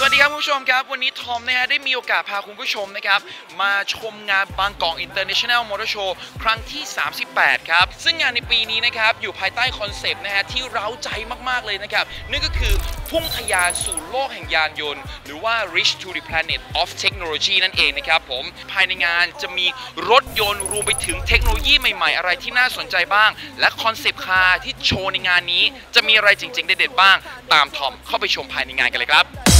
สวัสดีครับคุณผู้ชมครับ วันนี้ทอมนะฮะได้มีโอกาสพาคุณผู้ชมนะครับมาชมงานบางกอก International Motor Show ครั้งที่ 38 ครับ ซึ่งงานในปีนี้นะครับอยู่ภายใต้คอนเซปต์นะฮะที่เร้าใจมาก ๆ เลยนะครับ นั่นก็คือพุ่งทะยานสู่โลกแห่งยานยนต์ หรือว่า Reach to the Planet of Technology นั่นเองนะครับผมภายในงานจะมีรถยนต์รวมไปถึงเทคโนโลยีใหม่ ๆ อะไรที่น่าสนใจบ้าง และคอนเซปต์คาร์ที่โชว์ในงานนี้ จะมีอะไรจริงๆเด็ดๆบ้าง ตามทอมเข้าไปชมภายในงานกันเลยครับ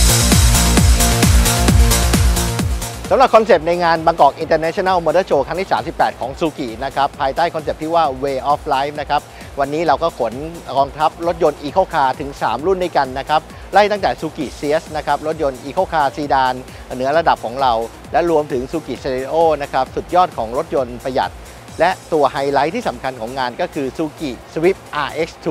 สำหรับคอนเซปต์ในงานบางกอก International Motor Show ครั้งที่ 38 ของซูกินะครับภายใต้คอนเซปต์ที่ว่า Way of Life นะครับวันนี้เราก็ขนกองทัพรถยนต์ Eco Car ถึง 3 รุ่นด้วยกันนะครับไล่ตั้งแต่ซูกิเซียสนะครับรถยนต์ Eco Car ซีดานเหนือระดับของเรา และรวมถึงซูกิเซเรโอนะครับสุดยอดของรถยนต์ประหยัด และตัวไฮไลท์ที่สำคัญของงานก็คือ Suzuki Swift RX2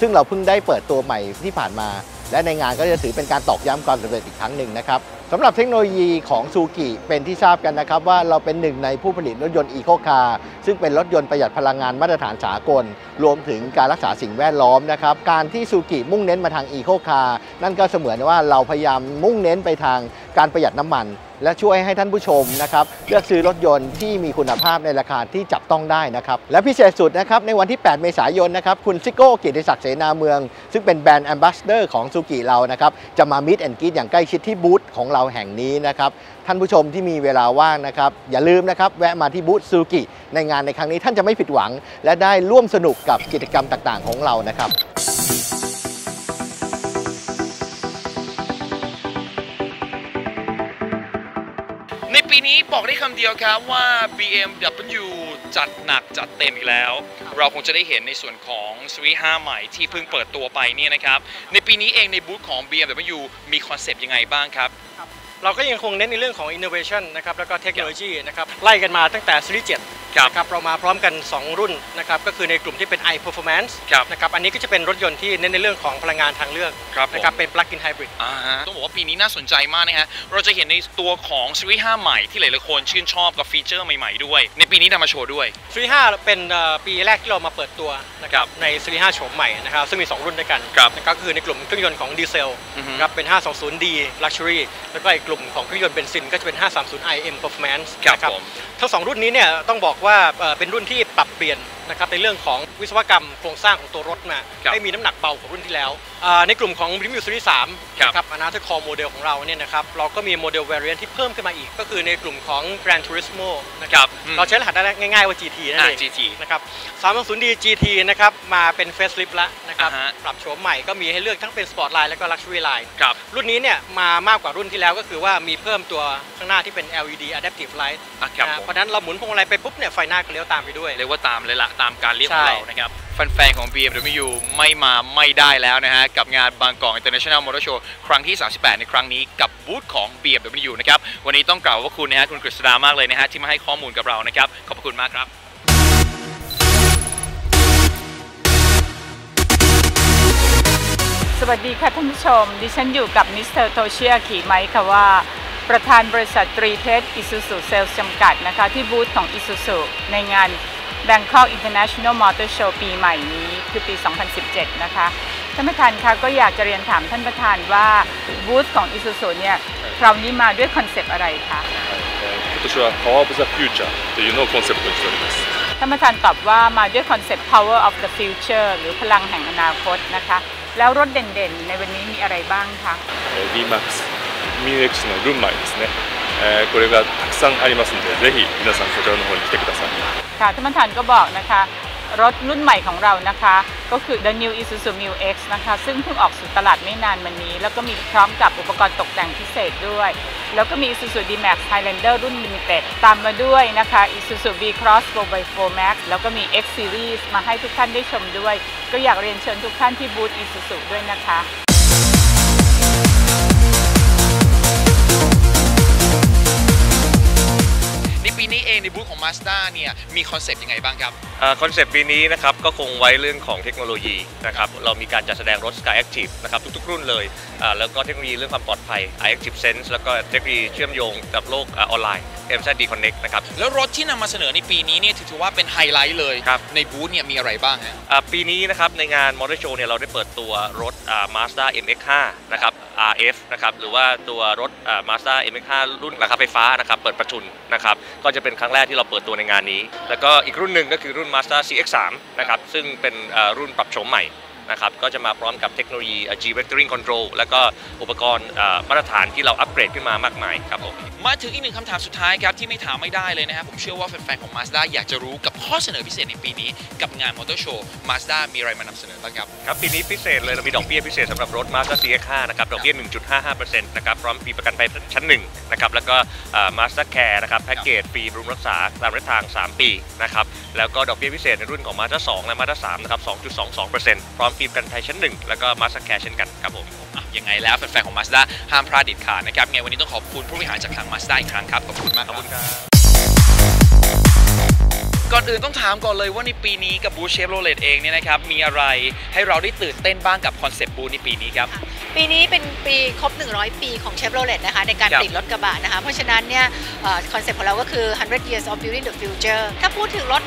ซึ่งเราเพิ่งได้เปิดตัวใหม่ที่ผ่านมา และในงานก็จะถือเป็นการตอกย้ำความสำเร็จอีกครั้งหนึ่งนะครับสำหรับเทคโนโลยีของซูกิเป็นที่ทราบกันนะครับ ว่าเราเป็นหนึ่งในผู้ผลิตรถยนต์อีโคคาร์ซึ่งเป็นรถยนต์ประหยัดพลังงานมาตรฐานสากล รวมถึงการรักษาสิ่งแวดล้อมนะครับ การที่ซูกิมุ่งเน้นมาทางอีโคคาร์นั่นก็เสมือนว่าเราพยายามมุ่งเน้นไปทางการประหยัดน้ำมัน และช่วยให้ท่านผู้ชมนะครับเลือกซื้อรถยนต์ที่มีคุณภาพในราคาที่จับต้องได้นะครับและพิเศษสุดนะครับในวันที่ 8 เมษายนนะครับคุณซิโก้กิติศักดิ์เสนาเมือง ซึ่งเป็นแบรนด์แอมบาสเดอร์ของซูกิเรานะครับจะมามิดแอนกีดอย่างใกล้ชิดที่บูธของเราแห่งนี้นะครับท่านผู้ชมที่มีเวลาว่างนะครับอย่าลืมนะครับแวะมาที่บูธซูกิในงานในครั้งนี้ท่านจะไม่ผิดหวัง และได้ร่วมสนุกกับกิจกรรมต่างๆ ของเรานะครับ ในปีนี้บอกได้คำเดียวครับว่า BMW จัดหนักจัดเต็มอีกแล้ว เราคงจะได้เห็นในส่วนของ s w i 5ใหม่ที่เพิ่งเปิดตัวไปเนี่ยนะครับ ในปีนี้เองในบูธของ BMW มีคอนเซปต์ยังไงบ้างครับ เราก็ยังคงเน้นในเรื่องของ innovation นะครับแล้วก็เทคโนโลยีนะครับไล่กันมาตั้งแต่ซีรีส์7 ครับนะครับเรามาพร้อมกัน 2 รุ่นนะครับก็คือในกลุ่มที่เป็น i performance ครับนะครับอันนี้ก็จะเป็นรถยนต์ที่เน้นในเรื่องของพลังงานทางเลือกครับผม นะครับเป็น plug-in hybrid อ่าฮะต้องบอกว่าปีนี้น่าสนใจมากนะฮะ เราจะเห็นในตัวของ s w i 5ใหม่ที่หลายๆคนชื่นชอบกับฟีเจอร์ใหม่ๆด้วย ในปีนี้นำมาโชว์ด้วยซีรีส์5เป็นเอ่อปีแรกที่เรามาเปิดตัวนะครับในซีรีส์5โฉมใหม่นะครับซึ่งมี 2 รุ่นด้วยกันครับนะครับก็คือในกลุ่มเครื่องยนต์ของดีเซลอือฮึนะครับเป็น 520D Luxury แล้วก็อีกกลุ่มของเครื่องยนต์เบนซินก็จะเป็น 530i M Performance ครับนะผมทั้งสองรุ่นนี้เนี่ยต้องบอกว่าเป็นรุ่นที่ปรับเปลี่ยน นะครับในเรื่องของวิศวกรรมโครงสร้างของตัวรถมาครับให้มีน้ำหนักเบากว่ารุ่นที่แล้วอ่าในกลุ่มของ r e v i e w Series 3ครับนะครับอนาเธอร์คอโมเดลของเราเนี่ยนะครับเราก็มีโมเดล variant ที่เพิ่มขึ้นมาอีก ก็คือในกลุ่มของ Gran Turismo นะคครัรับบอืมเราใช้รหัสได้ง่ายๆว่า GT นั่นอ่าเอง GT นะครับ 320D GT นะครับมาเป็น facelift แล้วนะครับอ่าฮะปรับโฉมใหม่ก็มีให้เลือกทั้งเป็น Sport Line แล้วก็ Luxury Line ครับรุ่นนี้เนี่ยมามากกว่ารุ่นที่แล้วก็คือว่ามีเพิ่มตัวข้างหน้าที่เป็น LED Adaptive Light อะครับนะผมเพราะฉะนั้นเราหมุนพวงมาลัยไปปุ๊บเนี่ยไฟหน้าก็เลี้ยวตามไปด้วยเรียกว่าตามเลยละตามการเรียกของใช่เรานะครับแฟนๆของ BMW ไม่มาไม่ได้แล้วนะฮะ กับงานบางกอก International Motor Show ครั้งที่ 38 ในครั้งนี้กับบูธของ BMW นะครับ วันนี้ต้องกล่าวว่าคุณนะฮะคุณกฤษดามากเลยนะฮะ ที่มาให้ข้อมูลกับเรานะครับ ขอบพระคุณมากครับสวัสดีค่ะท่านผู้ชม ดิฉันอยู่กับมิสเตอร์โทเชียขีไมค์ค่ะว่า ประธานบริษัทตรีเพชรอิซูซูเซลส์จำกัดนะคะ ที่บูธของอิซูซูในงาน Bangkok International Motor Show ปีใหม่นี้คือปี 2017 นะคะ ท่านประธานคะก็อยากจะเรียนถามท่านประธานว่าบูธของอิซูซูเนี่ยคราวนี้มาด้วยคอนเซปต์อะไรคะ 今年は Power of the Future というのをコンセプトにしております。 ท่านประธานตอบว่ามาด้วยคอนเซปต์ Power of the Future หรือพลังแห่งอนาคตนะคะ แล้วรถเด่นๆ ในวันนี้มีอะไรบ้างคะ えー D-MAX、MIX のルンマイですね。 えーこれがたくさんありますので、ぜひ皆さんこちらの方に来てください。 ค่ะท่านประธานก็บอกนะคะ รถรุ่นใหม่ของเรานะคะ ก็คือ The New Isuzu Mu X นะคะ ซึ่งเพิ่งออกสู่ตลาดไม่นานมานี้ แล้วก็มีพร้อมกับอุปกรณ์ตกแต่งพิเศษด้วย แล้วก็มี Isuzu D-Max Highlander รุ่น Limited ตามมาด้วยนะคะ Isuzu V-Cross 4x4 Max แล้วก็มี X Series มาให้ทุกท่านได้ชมด้วย ก็อยากเรียนเชิญทุกท่านที่บูธ Isuzu ด้วยนะคะ ปีนี้เองในบูธของ Mazda เนี่ยมีคอนเซปต์ยังไงบ้างครับคอนเซปต์ปีนี้นะครับก็คงไว้เรื่องของเทคโนโลยีนะครับเรามีการจัดแสดงรถ Sky Active นะครับทุกๆ รุ่นเลยอ่าแล้วก็เทคโนโลยีเรื่องความปลอดภัย iActive Sense แล้วก็เทคโนโลยีเชื่อมโยงกับโลกอ่าออนไลน์ MZD Connect นะครับแล้วรถที่นำมาเสนอในปีนี้เนี่ยถือว่าเป็นไฮไลท์เลยครับในบูธเนี่ยมีอะไรบ้างฮะอ่าปีนี้นะครับในงาน Motor Show เนี่ยเราได้เปิดตัวรถอ่า Mazda MX-5 นะครับ R CRF นะครับหรือว่าตัวรถอ่า Mazda MX-5 รุ่นราคาไฟฟ้านะครับเปิดประทุนนะครับก็จะเป็นครั้งแรกที่เราเปิดตัวในงานนี้ แล้วก็อีกรุ่นหนึ่งก็คือรุ่น Mazda CX-3 นะครับซึ่งเป็นรุ่นปรับโฉมใหม่ นะครับก็จะมาพร้อมกับเทคโนโลยี G Vectoring Control แล้วก็อุปกรณ์อ่ามาตรฐานที่เราอัปเกรดขึ้นมามากมายครับผมมาถึงอีกหนึ่งคำถามสุดท้ายครับ ที่ไม่ถามไม่ได้เลยนะครับ ผมเชื่อว่าแฟนๆของ Mazda อยากจะรู้กับข้อเสนอพิเศษในปีนี้ กับงานมอเตอร์โชว์ Mazda มีอะไรมานำเสนอบ้างครับ ครับ ปีนี้พิเศษเลย เรามีดอกเบี้ยพิเศษสำหรับรถ Mazda CX-5 นะครับ ดอกเบี้ย 1.55%นะครับพร้อมฟรีประกันภัยชั้นหนึ่งนะครับแล้วก็อ่า Mazda Care นะครับแพ็กเกจฟรีบำรุงรักษาตามระยะทาง 3 ปีนะครับแล้วก็ดอกเบี้ยพิเศษในรุ่นของ Mazda 2และ Mazda 3นะครับ2.22%พร้อมฟรีประกันภัยชั้นหนึ่งแล้วก็ Mazda Care เช่นกันครับผมยังไงแล้วแฟนๆของ Mazda ห้ามพลาดเด็ดขาดนะครับไงวันนี้ต้องขอบคุณผู้บริหารจากทาง Mazda อีกครั้งครับขอบคุณมากครับก่อนอื่นต้องถามก่อนเลยว่าในปีนี้กับบูเชฟโรเลตเองเนี่ยนะครับมีอะไรให้เราได้ตื่นเต้นบ้างกับคอนเซปต์บูในปีนี้ครับปีนี้เป็นปีครบ 100 ปีของเชฟโรเลตนะคะในการผลิตรถกระบะนะคะเพราะฉะนั้นเนี่ยคอนเซปต์ของเราก็คือ 100 years of building the future ถ้าพูดถึงรถ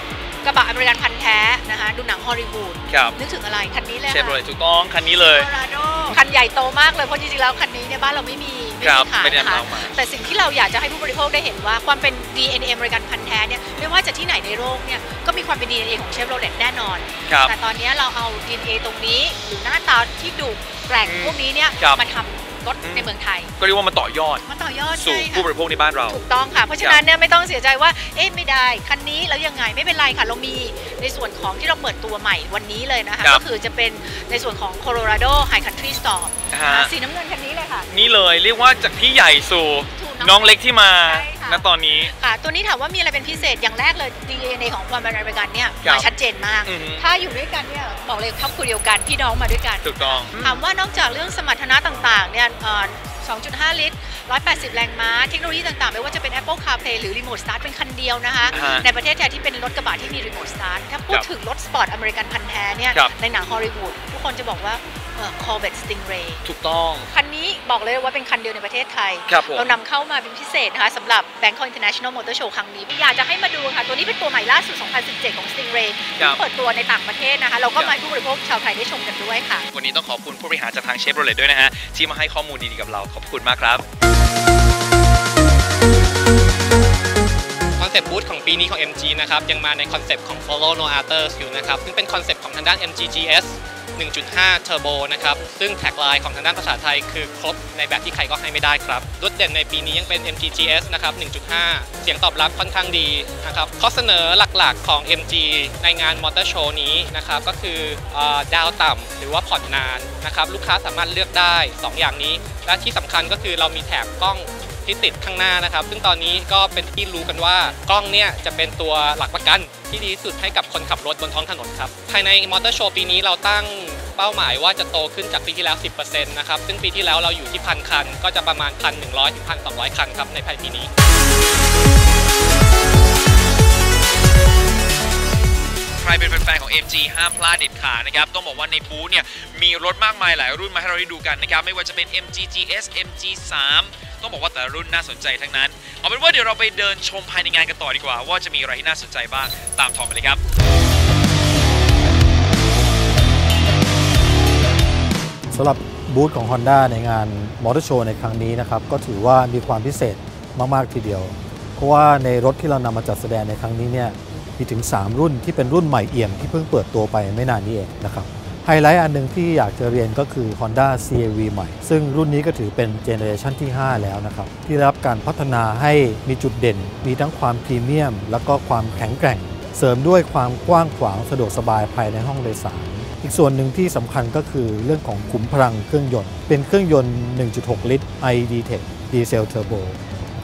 กระบะอเมริกันพันธุ์แท้นะคะดูหนังฮอลลีวูดครับนึกถึงอะไรคันนี้เลยเชฟค่ะโรเลตถูกต้องคันนี้เลยโคโลราโดคันใหญ่โตมากเลยเพราะจริงๆแล้วคันนี้เนี่ยบ้านเราไม่มีไม่ครับมีขายไม่ได้นะคะนำเอามา แต่สิ่งที่เราอยากจะให้ผู้บริโภคได้เห็นว่าความเป็น DNA อเมริกันพันธุ์แท้เนี่ยไม่ว่าจะที่ไหนในโลกเนี่ยก็มีความเป็น DNA ของเชฟโรเลตแน่นอน ครับ แต่ตอนนี้เราเอา DNA ตรงนี้หรือหน้าตาที่ดุแกร่งอืมพวกนี้เนี่ยครับ มาทำ รถอืมในเมืองไทย ก็เรียกว่ามันต่อยอดมาต่อยอดสู่ใช่ค่ะผู้บริโภคในบ้านเรา ถูกต้องค่ะ เพราะฉะนั้นเนี่ยไม่ต้องเสียใจว่า เอ๊ะไม่ได้ คันนี้แล้วยังไงไม่เป็นไรค่ะ เรามีในส่วนของที่เราเปิดตัวใหม่วันนี้เลยนะคะครับก็คือจะเป็นในส่วนของ Colorado High Country Storm ฮะสีน้ำเงินคันนี้เลยค่ะ นี่เลยเรียกว่าจากพี่ใหญ่สู่ถูก น้องเล็กที่มาใช่ค่ะณตอนนี้ ค่ะ ตัวนี้ถามว่ามีอะไรเป็นพิเศษอย่างแรกเลย DNA ของความเป็นอเมริกันเนี่ยครับมาชัดเจนมาก อือฮึ ถ้าอยู่ด้วยกันเนี่ยบอกเลยครอบครัวเดียวกันพี่น้องมาด้วยกัน ถูกต้อง ถามว่านอกจากเรื่องสมรรถนะต่างๆ เนี่ยเอ่อ2.5 ลิตร 180 แรงม้า เทคโนโลยีต่างๆ ไม่ว่าจะเป็น Apple CarPlay หรือ Remote Start เป็นคันเดียวนะคะฮะในประเทศไทยที่เป็นรถกระบะที่มี Remote Start ถ้าพูดครับถึงรถสปอร์ตอเมริกันพันธุ์แท้เนี่ย ครับ ในหนังฮอลลีวูดทุกคนจะบอกว่า เอ่อ Corvette Stingray ถูกต้อง คันนี้บอกเลยว่าเป็นคันเดียวในประเทศไทยครับผมเรานำเข้ามาเป็นพิเศษนะคะสำหรับ Bangkok International Motor Show ครั้งนี้ อยากจะให้มาดูค่ะ ตัวนี้เป็นตัวใหม่ล่าสุด 2017 ของ Stingray ครัที่บเปิดตัวในต่างประเทศนะคะ เราก็ครับมาให้ผู้บริโภคชาวไทยได้ชมกันด้วยค่ะ วันนี้ต้องขอบคุณผู้บริหารจากทางเชฟโรเลตด้วยนะฮะที่มาให้ข้อมูลดีๆกับเราขอบคุณมากครับคอนเซปต์บูธของปีนี้ของ MG นะครับ ยังมาในคอนเซปต์ของ Follow No Others อยู่นะครับ ซึ่งเป็นคอนเซปต์ของทางด้าน MG GS 1.5 Turbo นะครับ ซึ่งแท็กไลน์ของทางด้านภาษาไทยคือครบในแบบที่ใครก็ให้ไม่ได้ครับรถเด่นในปีนี้ยังเป็น MG GS นะครับ 1.5 เสียงตอบรับค่อนข้างดีนะครับ ข้อเสนอหลักๆของ MG ในงานมอเตอร์โชว์นี้นะครับ ก็คืออดาวต่ำหรือว่าผ่อนนานนะครับ ลูกค้าสามารถเลือกได้ 2 อย่างนี้ และที่สำคัญก็คือเรามีแถบกล้อง ที่ติดข้างหน้านะครับ ซึ่งตอนนี้ก็เป็นที่รู้กันว่ากล้องเนี่ยจะเป็นตัวหลักประกันที่ดีที่สุดให้กับคนขับรถบนท้องถนนครับ ภายในมอเตอร์โชว์ปีนี้เราตั้งเป้าหมายว่าจะโตขึ้นจากปีที่แล้ว 10%นะครับ ซึ่งปีที่แล้วเราอยู่ที่พันคัน ก็จะประมาณ 1,100 ถึง 1,200 คันครับในภายปีนี้ รเป็นแฟนๆของ MG ห้ามพลาดเด็ดขาดนะครับ ต้องบอกว่าในบูธเนี่ย มีรถมากมายหลายรุ่นมาให้เราได้ดูกันนะครับ ไม่ว่าจะเป็น MG GS MG 3ต้องบอกว่าแต่รุ่นน่าสนใจทั้งนั้น เอาเป็นว่าเดี๋ยวเราไปเดินชมภายในงานกันต่อดีกว่า ว่าจะมีอะไรที่น่าสนใจบ้างตามทอมไปเลยครับสำหรับบูธของ Honda ในงานมอเตอร์โชว์ในครั้งนี้นะครับ ก็ถือว่ามีความพิเศษมาก ๆ ทีเดียว เพราะว่าในรถที่เรานำมาจัดแสดงในครั้งนี้เนี่ย มีถึง 3 รุ่นที่เป็นรุ่นใหม่เอี่ยมที่เพิ่งเปิดตัวไปไม่นานนี้เองนะครับไฮไลท์อันหนึ่งที่อยากจะเรียนก็คือ Honda CRV ใหม่ ซึ่งรุ่นนี้ก็ถือเป็นเจเนอเรชันที่ 5 แล้วนะครับ ที่ได้รับการพัฒนาให้มีจุดเด่น มีทั้งความพรีเมียม แล้วก็ความแข็งแกร่ง เสริมด้วยความกว้างขวางสะดวกสบายภายในห้องโดยสาร อีกส่วนหนึ่งที่สำคัญก็คือเรื่องของขุมพลังเครื่องยนต์ เป็นเครื่องยนต์ 1.6 ลิตร iD-Tech Diesel Turbo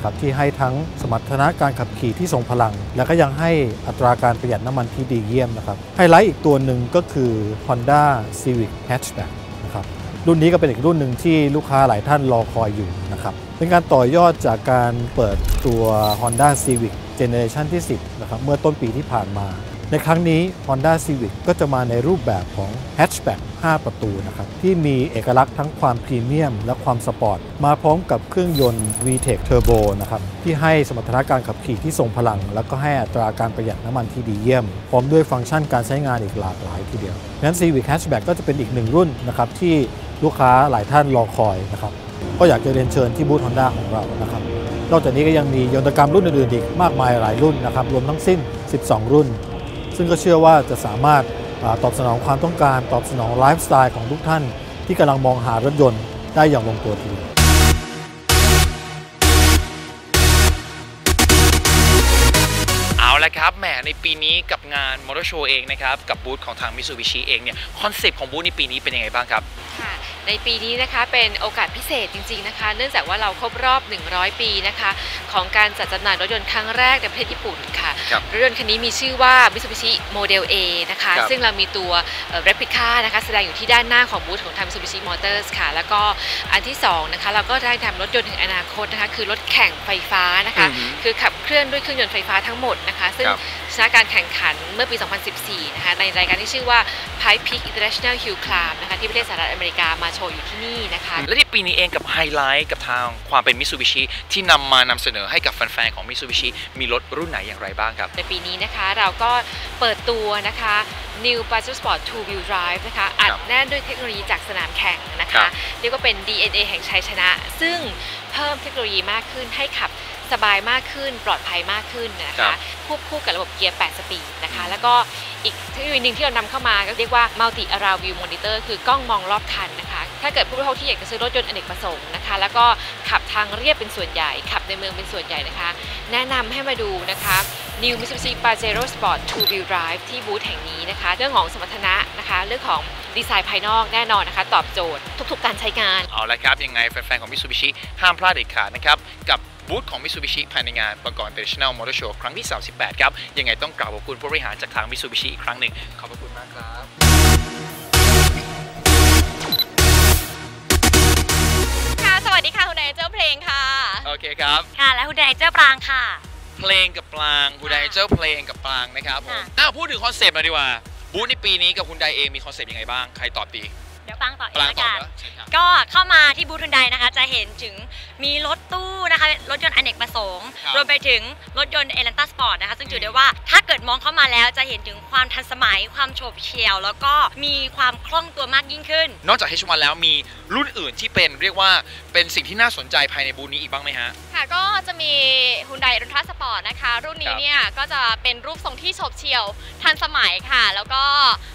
นะครับที่ให้ทั้งสมรรถนะการขับขี่ที่ทรงพลัง และก็ยังให้อัตราการประหยัดน้ำมันที่ดีเยี่ยมนะครับไฮไลท์อีกตัวหนึ่งก็คือ Honda Civic Hatchback นะครับรุ่นนี้ก็เป็นอีกรุ่นหนึ่งที่ลูกค้าหลายท่านรอคอยอยู่นะครับเป็นการต่อยอดจากการเปิดตัว Honda Civic Generation ที่ 10นะครับเมื่อต้นปีที่ผ่านมา ในครั้งนี้ Honda Civic ก็จะมาในรูปแบบของ Hatchback 5 ประตูนะครับ ที่มีเอกลักษณ์ทั้งความพรีเมียมและความสปอร์ต มาพร้อมกับเครื่องยนต์ VTEC Turbo นะครับ ที่ให้สมรรถนะการขับขี่ที่ทรงพลัง แล้วก็ให้อัตราการประหยัดน้ำมันที่ดีเยี่ยม พร้อมด้วยฟังก์ชันการใช้งานอีกหลากหลายทีเดียวงั้น Civic Hatchback ก็จะเป็นอีกหนึ่งรุ่นนะครับที่ลูกค้าหลายท่านรอคอยนะครับก็อยากจะเรียนเชิญที่บูธฮอนด้าของเรานะครับนอกจากนี้ก็ยังมียนตกรรมรุ่นอื่นๆอีกมากมายหลายรุ่นนะครับรวมทั้งสิ้น 12 รุ่น ซึ่งก็เชื่อว่าจะสามารถอาตอบสนองความต้องการตอบสนองไลฟ์สไตล์ของทุกท่าน ที่กำลังมองหารถยนต์ได้อย่างลงตัวทีเดียวเอาละครับแหมในปีนี้กับงานมอเตอร์โชว์เองนะครับ กับบูธของทางมิ t ซูบิชิเองเนี่ย คอนเซปต์ของบูธในปีนี้เป็นยังไงบ้างครับ ค่ะ ในปีนี้นะคะเป็นโอกาสพิเศษจริง ๆนะคะ เนื่องจากว่าเราครบรอบ 100 ปีนะคะของการจัดจำหน่ายรถยนต์ครั้งแรกในประเทศญี่ปุ่นค่ะครับรถยนต์คันนี้มีชื่อว่า Mitsubishi Model A นะคะครับซึ่งเรามีตัวเอ่อ replica นะคะแสดงอยู่ที่ด้านหน้าของบูธของทาง Mitsubishi Motors ค่ะ แล้วก็อันที่สองนะคะเราก็ได้ทำรถยนต์แห่งอนาคตนะคะคือรถแข่งไฟฟ้านะคะอือฮึคือขับเคลื่อนด้วยเครื่องยนต์ไฟฟ้าทั้งหมดนะคะ ซึ่งครับ ชนะการแข่งขันเมื่อปี 2014 นะคะในรายการที่ชื่อว่า Pipe Peak International Hill Climb นะคะที่ประเทศสหรัฐอเมริกามาโชว์อยู่ที่นี่นะคะ และที่ปีนี้เองกับไฮไลท์กับทางความเป็นมิ t ซูบิชิที่นำมานำเสนอให้กับแฟนๆ ของมิ t ซูบิชิมีรถรุ่นไหนอย่างไรบ้างครับ ในปีนี้นะคะเราก็เปิดตัวนะคะ New p a s s a g e Sport 2 Wheel Drive นะคะอัดแน่นด้วยเทคโนโลยีจากสนามแข่งนะครัคะบเรียกว่าเป็น DNA แห่งชัยชนะ ซึ่งเพิ่มเทคโนโลยีมากขึ้นให้ขับ สบายมากขึ้นปลอดภัยมากขึ้นนะครัคะบควบคู่กับระบบเกียร์ 8 สปีดนะคะ แล้วก็อีกเทคโนโลยีหนึ่งที่เรานำเข้ามาก็เรียกว่า Multi Around View Monitor คือกล้องมองรอบคันนะคะ ถ้าเกิดผู้บริโภคที่อยากจะซื้อรถยนต์อเนกประสงค์นะคะ แล้วก็ขับทางเรียบเป็นส่วนใหญ่ ขับในเมืองเป็นส่วนใหญ่นะคะ แนะนำให้มาดูนะคะ New Mitsubishi Pajero Sport 2 Wheel Drive ที่บูธแห่งนี้นะคะ เรื่องของสมรรถนะนะคะ เรื่องของดีไซน์ภายนอกแน่นอนนะคะ ตอบโจทย์ทุกๆ การใช้งาน เอาละครับ ยังไงแฟนๆของมิ t ซูบิชิห้ามพลาดเด็ดขาดนะครับกับ บูธของมิ t ซูบิชิภายในงานบางกอก International Motor Show ครั้งที่ 38 ครับ ยังไงต้องกราบขอบคุณผู้บริหารจากทางมิ t ซูบิชิอีกครั้งหนึ่ง ขอบพระคุณมากครับค่ะสวัสดีค่ะคุณนายเจ้าเพลงค่ะ โอเคครับ ค่ะ และคุณนายเจ้าปรางค่ะ เพลงกับปลางคุณไดเจ้าเพลงกับปลางนะครับผมอ้าวพูดถึงคอนเซปต์หน่อยดีกว่า บูธในปีนี้กับคุณไดเองมีคอนเซปต์ยังไงบ้าง ใครตอบดี เดี๋ยวปรางต่อเอปงลางละตอบกันเหรอเชิญครับก็เข้ามาที่บูธทุนไดนะคะ จะเห็นถึงมีรถตู้นะคะรถยนต์อเนกประสงค์ครับ รวมไปถึงรถยนต์เอลันต้าสปอร์ตนะคะซึ่งถือได้ว่าถ้าเกิดมองเข้ามาแล้วจะเห็นถึงความทันสมัยความโฉบเฉี่ยว แล้วก็มีความคล่องตัวมากยิ่งขึ้น นอกจาก H1 แล้วมีรุ่นอื่นที่เป็นเรียกว่าเป็นสิ่งที่น่าสนใจภายในบูธนี้อีกบ้างไหมฮะ ค่ะก็จะมี Hyundai e l a n t r a Sport นะคะ รุ่นคนี้รับ เนี่ยก็จะเป็นรูปทรงที่โฉบเฉี่ยวทันสมัยค่ะ แล้วก็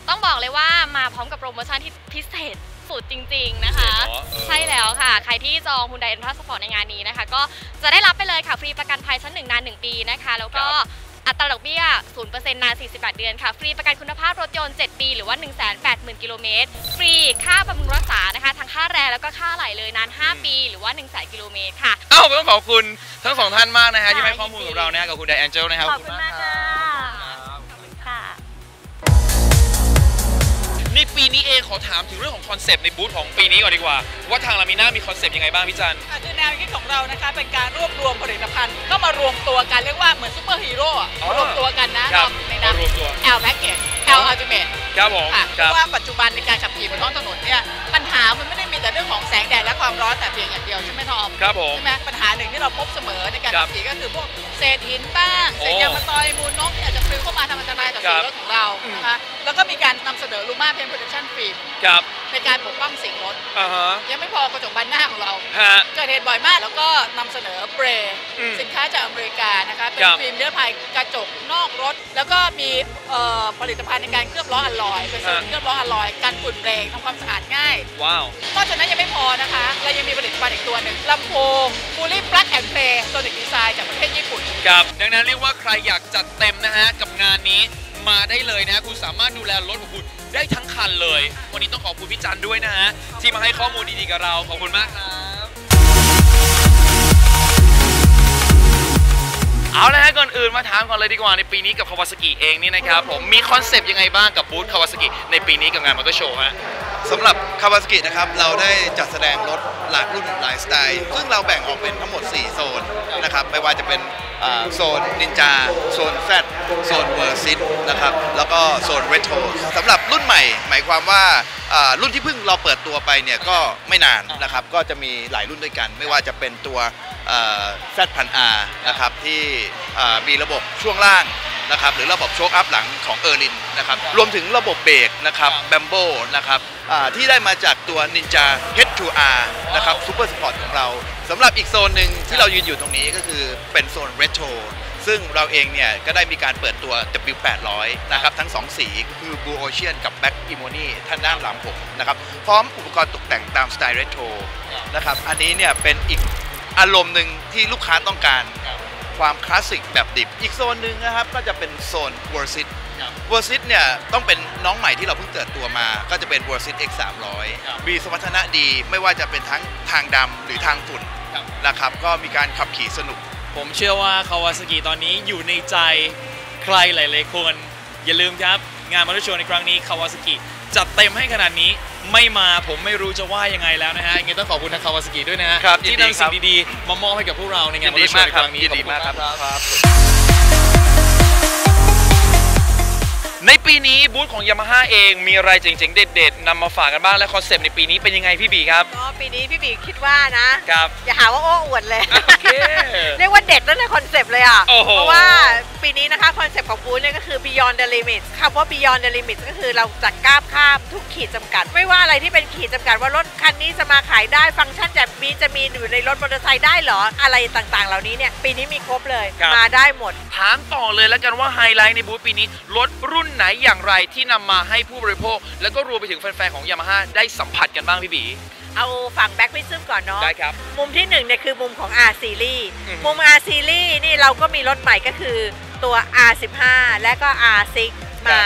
ต้องบอกเลยว่ามาพร้อมกับโปรโมชั่นที่พิเศษ สุดจริง ๆนะคะพิเศษเหรอเออใช่แล้วค่ะ ใครที่จอง Hyundai e l a n t r a Sport ในงานนี้นะคะ ก็จะได้รับไปเลยค่ะ ฟรีประกันภัยชั้นหนึ่งนาน1ปีนะคะ แล้วก็อัตราดอกเบี้ย 0%นาน 48 เดือนค่ะ ฟรีประกันคุณภาพรถยนต์ 7 ปี หรือว่า 180,000 กิโลเมตร ฟรีค่าบำรุงรักษานะคะ ทั้งค่าแรงแล้วก็ค่าอะไหลเลยนาน 5 ปี หรือว่า 1 0 0 0 0กิโลเมตรค่ะอ้าวต้องขอบคุณทั้งสองท่านมากนะฮะที่ให้ข้อมูลกับเรานะฮะกับคุณไดแองเจลนะครับ ขอบคุณมากค่ะค่ะ ปีนี้เองขอถามถึงเรื่องของคอนเซปต์ในบูธของปีนี้ก่อนดีกว่า ว่าทางลามิน่ามีคอนเซปต์ยังไงบ้างพี่จันค่ะคือแนวคิดของเรานะคะเป็นการรวบรวมผลิตภัณฑ์ก็มารวมตัวกันเรียกว่าเหมือนซูเปอร์ฮีโร่อะอ๋อมารวมตัวกันนะครับในนามมาร วมตัว L Package L Ultimate ครับผมค่ะคเพรับราะว่าปัจจุบันในการขับขี่บนท้องถนนเนี่ยปัญหามันไม่ได้มีแต่เรื่องของแสงแดดและความร้อนแต่เพียงอย่างเดียวใช่ไหมทอมครับผมใช่ไหมปัญหาหนึ่งที่เราพบเสมอในการครัขับบขี่ก็คือพวกเศษหินบ้างเศษยางมะตอยมูลนกที่อาจจะปลิวเข้ามาทำอันตรายต่อครัสีบรถของเรานะคะแล้วก็มีการนำเสนอลูมาเพนโปรดักชั่นฟิล์มครับในการปกป้องสิ่งรถอ่าฮะยังไม่พอกระจกบานหน้าของเราฮะเกิดเหตุบ่อยมากแล้วก็นำเสนอเปรย์อืมสินค้าจากอเมริกานะคะเป็นครับฟิล์มนิรภัยกระจกนอกรถ แล้วก็มีเอ่อผลิตภัณฑ์ในการเคลือบล้ออะลอยเป็นส่วนฮะเคลือบล้ออะลอยกันฝุ่นแรงทำความสะอาดง่าย ว้าวนอกจากนั้นยังไม่พอนะคะ เรายังมีผลิตภัณฑ์อีกตัวหนึ่งลำโพงฟูลี่ปลั๊กแอนด์เพลย์โซนิกดีไซน์จากประเทศญี่ปุ่น ครับ ดังนั้นเรียกว่าใครอยากจัดเต็มนะฮะ กับงานนี้มาได้เลยนะฮะคุณสามารถดูแลรถของคุณได้ทั้งคันเลย วันนี้ต้องขอบคุณพี่จันด้วยนะฮะที่มาให้ข้อมูลดีๆกับเราขอบคุณมากครับ เอาละฮะก่อนอื่นมาถามก่อนเลยดีกว่าในปีนี้กับคาวาซากิเองนี่นะครับผมมีคอนเซปต์ยังไงบ้างกับบูธคาวาซากิในปีนี้กับงานมอเตอร์โชว์ฮะสำหรับคาวาสกินะครับเราได้จัดแสดงรถหลากรุ่นหลายสไตล์ซึ่งเราแบ่งออกเป็นทั้งหมด 4 โซนนะครับไม่ว่าจะเป็นโซนนินจาโซนแซด โซนเวอร์ซิตนะครับแล้วก็โซนเรโทรสำหรับรุ่นใหม่ หมายความว่ารุ่นที่เพิ่งเราเปิดตัวไปเนี่ยก็ไม่นานนะครับก็จะมีหลายรุ่นด้วยกัน ไม่ว่าจะเป็นตัวแซดพันอานะครับที่มีระบบช่วงล่างนะครับหรือระบบโชคอัพหลังของเออร์ลินนะครับรวมถึงระบบเบรกนะครับแบมโบนะครับที่ได้มาจากตัว Ninja H2R นะครับซูเปอร์สปอร์ตของเราสำหรับอีกโซนหนึ่งที่เรายืนอยู่ตรงนี้ก็คือเป็นโซน Retro ซึ่งเราเองเนี่ยก็ได้มีการเปิดตัว W800 นะครับทั้ง 2 สีก็คือ Blue Ocean กับ Black Emony ท่านด้านหลังผมนะครับพร้อมอุปกรณ์ตกแต่งตามสไตล์ Retro นะครับอันนี้เนี่ยเป็นอีกอารมณ์หนึ่งที่ลูกค้าต้องการความคลาสสิกแบบดิบ อีกโซนหนึ่งนะครับก็จะเป็นโซน w o r s i t w o r s i t เนี่ยต้องเป็นน้องใหม่ที่เราเพิ่งเปิดตัวมา ก็จะเป็น w o r s i t X 300มีสมรรถนะดีไม่ว่าจะเป็นทั้งทางดำหรือทางฝุ่นนะครับก็มีการขับขี่สนุก ผมเชื่อว่าคาวาซากิตอนนี้อยู่ในใจใครหลายๆคน อย่าลืมครับ งานมอเตอร์โชว์ในครั้งนี้คาวาซากิจัดเต็มให้ขนาดนี้ไม่มาผมไม่รู้จะว่ายังไงแล้วนะฮะยังไงต้องขอบคุณทางคาวาซากิด้วยนะฮะครับยิที่นดีนำครัสิ่บงดีๆมามอบให้กับพวกเราในงานยิมอนเตดีอร์โชว์มากในคครับรั้งนี้ยินดีขอบคุณมากครับครับ ในปีนี้บูธของ Yamaha เองมีอะไรเจ๋งๆ เด็ดๆนำมาฝากกันบ้างและคอนเซปต์ในปีนี้เป็นยังไงพี่บีครับ ก็ปีนี้พี่บีคิดว่านะ ครับ อย่าหาว่าโอ้อวดเลย โอเค เรียกว่าเด็ดตั้งแต่คอนเซปต์เลยอะ โอ้โห เพราะว่า ปีนี้นะคะคอนเซปต์ของบูธเนี่ยก็คือ beyond the limits คำว่า beyond the limits ก็คือเราจะก้าวข้ามทุกขีดจำกัด ไม่ว่าอะไรที่เป็นขีดจำกัดว่ารถคันนี้จะมาขายได้ฟังก์ชันแบบนี้จะมีอยู่ในรถมอเตอร์ไซค์ได้เหรอ อะไรต่างๆ เหล่านี้เนี่ยปีนี้มีครบเลยครับ มาได้หมด ถามต่อเลยแล้วกันว่าไฮไลท์ในบูธปีนี้รถรุ่นไหนอย่างไรที่นำมาให้ผู้บริโภค แล้วก็รวมไปถึงแฟนๆของ Yamaha ได้สัมผัสกันบ้างพี่บี เอาฝั่งแบ็คพิซึมก่อนเนาะ ได้ครับ มุมที่หนึ่งเนี่ยคือมุมของ R Series อืม มุม R Series นี่เราก็มีรถใหม่ก็คือ ตัว R15 และก็ R6 มา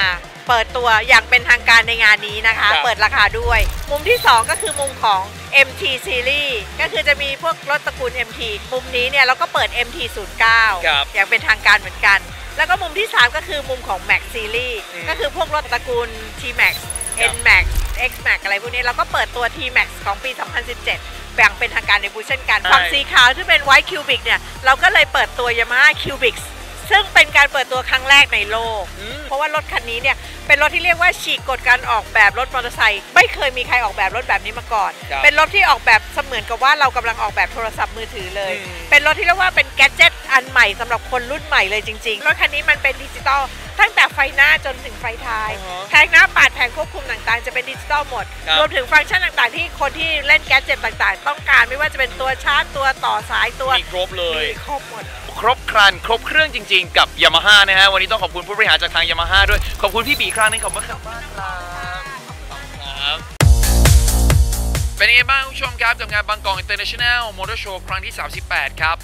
เปิดตัวอย่างเป็นทางการในงานนี้นะคะ ครับ เปิดราคาด้วย มุมที่ 2 ก็คือมุมของ MT Series ก็คือจะมีพวกรถตระกูล MT มุมนี้เนี่ยเราก็เปิด MT09 ครับอย่างเป็นทางการเหมือนกัน แล้วก็มุมที่ 3 ก็คือมุมของ Max Series อืมก็คือพวกรถตระกูล T-Max ครับ N-Max X-Max อะไรพวกนี้เราก็เปิดตัว T-Max ของปี 2017 แบ่งเป็นทางการในบูธเช่นกัน ใช่ ฝั่งสีขาวที่เป็น White Cubic เนี่ย เราก็เลยเปิดตัว Yamaha Cubic ซึ่งเป็นการเปิดตัวครั้งแรกในโลก เพราะว่ารถคันนี้เนี่ยเป็นรถที่เรียกว่าฉีกกฎการออกแบบรถมอเตอร์ไซค์ไม่เคยมีใครออกแบบรถแบบนี้มาก่อน ครับเป็นรถที่ออกแบบเสมือนกับว่าเรากำลังออกแบบโทรศัพท์มือถือเลย อืม เป็นรถที่เรียกว่าเป็นแกดเจิตอันใหม่สำหรับคนรุ่นใหม่เลยจริงๆรถคันนี้มันเป็นดิจิตอลตั้งแต่ไฟหน้าจนถึงไฟท้าย แผงหน้าปาดแผงควบคุมต่างๆ จะเป็นดิจิตอลหมด ครับ รวมถึงฟังก์ชันต่างๆ ที่คนที่เล่นแกดเจิตต่างๆ ต้องการไม่ว่าจะเป็นตัวชาร์จตัวต่อสายตัวมีครบเลย มีครบหมด ครบครัน ครบเครื่องจริง ๆ กับ Yamaha นะฮะวันนี้ต้องขอบคุณผู้บริหารจากทาง Yamaha ด้วย ขอบคุณพี่บีครั้งนึงขอบคุณครับมากครับเป็นยังไงบ้างคุณผู้ชมครับกับงานบางกอก International Motor Show ครั้งที่ 38 ครับ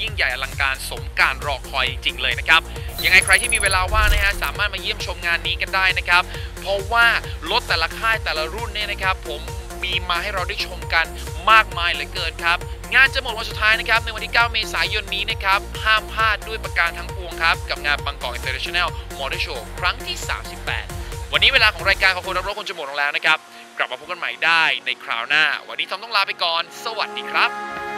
ยิ่งใหญ่อลังการสมการรอคอยจริง ๆ เลยนะครับ ยังไงใครที่มีเวลาว่างนะฮะสามารถมาเยี่ยมชมงานนี้กันได้นะครับ เพราะว่ารถแต่ละค่ายแต่ละรุ่นเนี่ยนะครับ ผมมีมาให้เราได้ชมกันมากมายเหลือเกินครับ งานจะหมดวันสุดท้ายนะครับในวันที่ 9 เมษายนนี้นะครับ ห้ามพลาดด้วยประการทั้งปวงครับ กับงานบางกอกอินเตอร์เนชั่นแนลมอเตอร์โชว์ครั้งที่ 38 วันนี้เวลาของรายการของคนรักรถคนจะหมดลงแล้วนะครับ กลับมาพบกันใหม่ได้ในคราวหน้า วันนี้ทอมต้องลาไปก่อน สวัสดีครับ